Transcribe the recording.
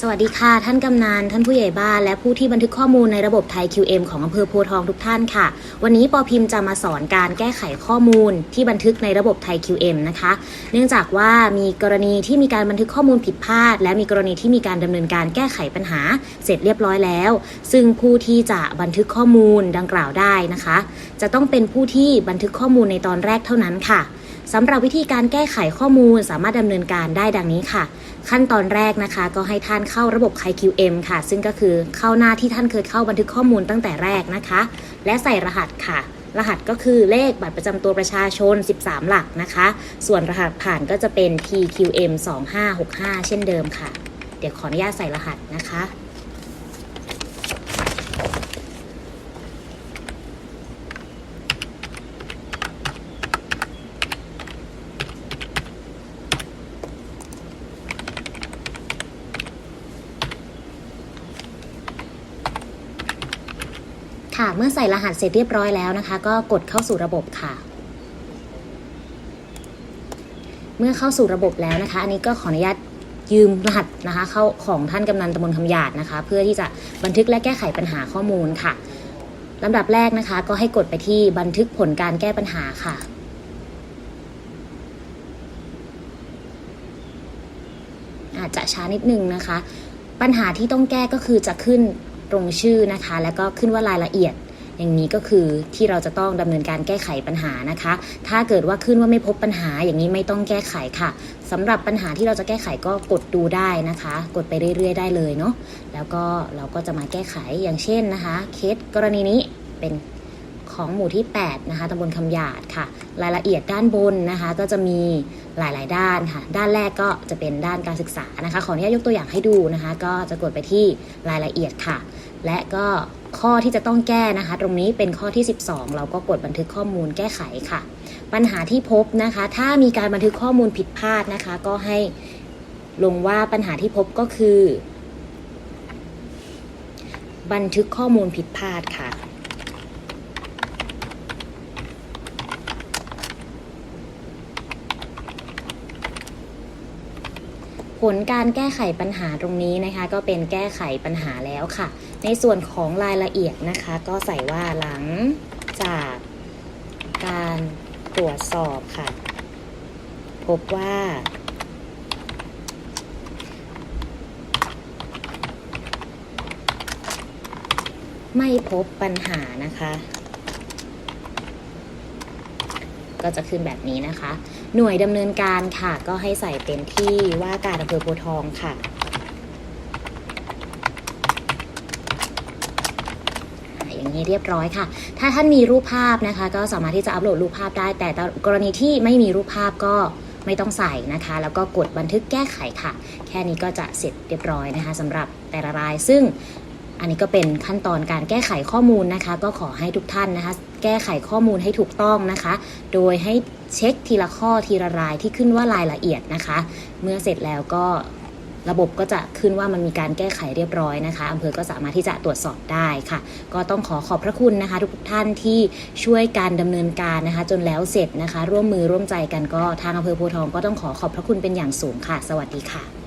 สวัสดีค่ะ ท่านกำนันท่านผู้ใหญ่บ้าน และผู้ที่บันทึกข้อมูลในระบบไทย QM ของอำเภอโพทองทุกท่านค่ะ วันนี้ปอพิมพ์จะมาสอนการแก้ไขข้อมูลที่บันทึกในระบบไทย QM นะคะ เนื่องจากว่ามีกรณีที่มีการบันทึกข้อมูลผิดพลาด และมีกรณีที่มีการดำเนินการแก้ไขปัญหาเสร็จเรียบร้อยแล้ว ซึ่งผู้ที่จะบันทึกข้อมูลดังกล่าวได้นะคะ จะต้องเป็นผู้ที่บันทึกข้อมูลในตอนแรกเท่านั้นค่ะ สำหรับวิธีการแก้ไขข้อมูลสามารถดำเนินการได้ดังนี้ค่ะ ขั้นตอนแรกนะคะ ก็ให้ท่านเข้าระบบ KQM ค่ะ ซึ่งก็คือเข้าหน้าที่ท่านเคยเข้าบันทึกข้อมูลตั้งแต่แรกนะคะ และใส่รหัสค่ะรหัสก็คือเลขบัตรประจำตัวประชาชน 13 หลักนะคะ ส่วนรหัสผ่านก็จะเป็น TQM 2565 เช่นเดิมค่ะ เดี๋ยวขออนุญาตใส่รหัสนะคะ ค่ะเมื่อใส่รหัสเสร็จเรียบร้อยแล้วนะคะ ก็กดเข้าสู่ระบบค่ะ เมื่อเข้าสู่ระบบแล้วนะคะ อันนี้ก็ขออนุญาตยืมรหัสนะคะ เข้าของท่านกำนันตำบลคำหยาดนะคะ เพื่อที่จะบันทึกและแก้ไขปัญหาข้อมูลค่ะลำดับแรกนะคะ ก็ให้กดไปที่บันทึกผลการแก้ปัญหาค่ะอาจจะช้านิดนึงนะคะ ปัญหาที่ต้องแก้ก็คือจะขึ้น ตรงชื่อนะคะ แล้วก็ขึ้นว่ารายละเอียด อย่างนี้ก็คือที่เราจะต้องดำเนินการแก้ไขปัญหานะคะ ถ้าเกิดว่าขึ้นว่าไม่พบปัญหาอย่างนี้ไม่ต้องแก้ไขค่ะสำหรับปัญหาที่เราจะแก้ไขก็กดดูได้นะคะ กดไปเรื่อย ๆ ได้เลยเนาะแล้วก็เราก็จะมาแก้ไขอย่างเช่นนะคะ เคสกรณีนี้เป็น ของหมู่ที่ 8 นะคะตำบลคำหยาดค่ะ รายละเอียดด้านบนนะคะ ก็จะมีหลาย ๆ ด้านค่ะ ด้านแรกก็จะเป็นด้านการศึกษานะคะ ขออนุญาตยกตัวอย่างให้ดูนะคะ ก็จะกดไปที่รายละเอียดค่ะ และก็ข้อที่จะต้องแก้นะคะ ตรงนี้เป็นข้อที่ 12 เราก็กดบันทึกข้อมูลแก้ไขค่ะ ปัญหาที่พบนะคะ ถ้ามีการบันทึกข้อมูลผิดพลาดนะคะ ก็ให้ลงว่าปัญหาที่พบก็คือ บันทึกข้อมูลผิดพลาดค่ะ ผลการแก้ไขปัญหาตรงนี้นะคะ ก็เป็นแก้ไขปัญหาแล้วค่ะ ในส่วนของรายละเอียดนะคะ ก็ใส่ว่าหลังจากการตรวจสอบค่ะ พบว่า ไม่พบปัญหานะคะ ก็จะขึ้นแบบนี้นะคะ หน่วยดำเนินการค่ะ ก็ให้ใส่เป็นที่ว่าการอำเภอโพทองค่ะอย่างนี้เรียบร้อยค่ะ ถ้าท่านมีรูปภาพนะคะ ก็สามารถที่จะอัปโหลดรูปภาพได้ แต่กรณีที่ไม่มีรูปภาพก็ไม่ต้องใส่นะคะ แล้วก็กดบันทึกแก้ไขค่ะ แค่นี้ก็จะเสร็จเรียบร้อยนะคะสำหรับแต่ละรายซึ่ง อันนี้ก็เป็นขั้นตอนการแก้ไขข้อมูลนะคะ ก็ขอให้ทุกท่านนะคะ แก้ไขข้อมูลให้ถูกต้องนะคะ โดยให้เช็คทีละข้อทีละรายที่ขึ้นว่ารายละเอียดนะคะ เมื่อเสร็จแล้วก็ระบบก็จะขึ้นว่ามันมีการแก้ไขเรียบร้อยนะคะอำเภอก็สามารถที่จะตรวจสอบได้ค่ะ ก็ต้องขอขอบพระคุณนะคะ ทุกท่านที่ช่วยการดำเนินการนะคะ จนแล้วเสร็จนะคะ ร่วมมือร่วมใจกันก็ทางอำเภอโพทองก็ต้องขอขอบพระคุณเป็นอย่างสูงค่ะ สวัสดีค่ะ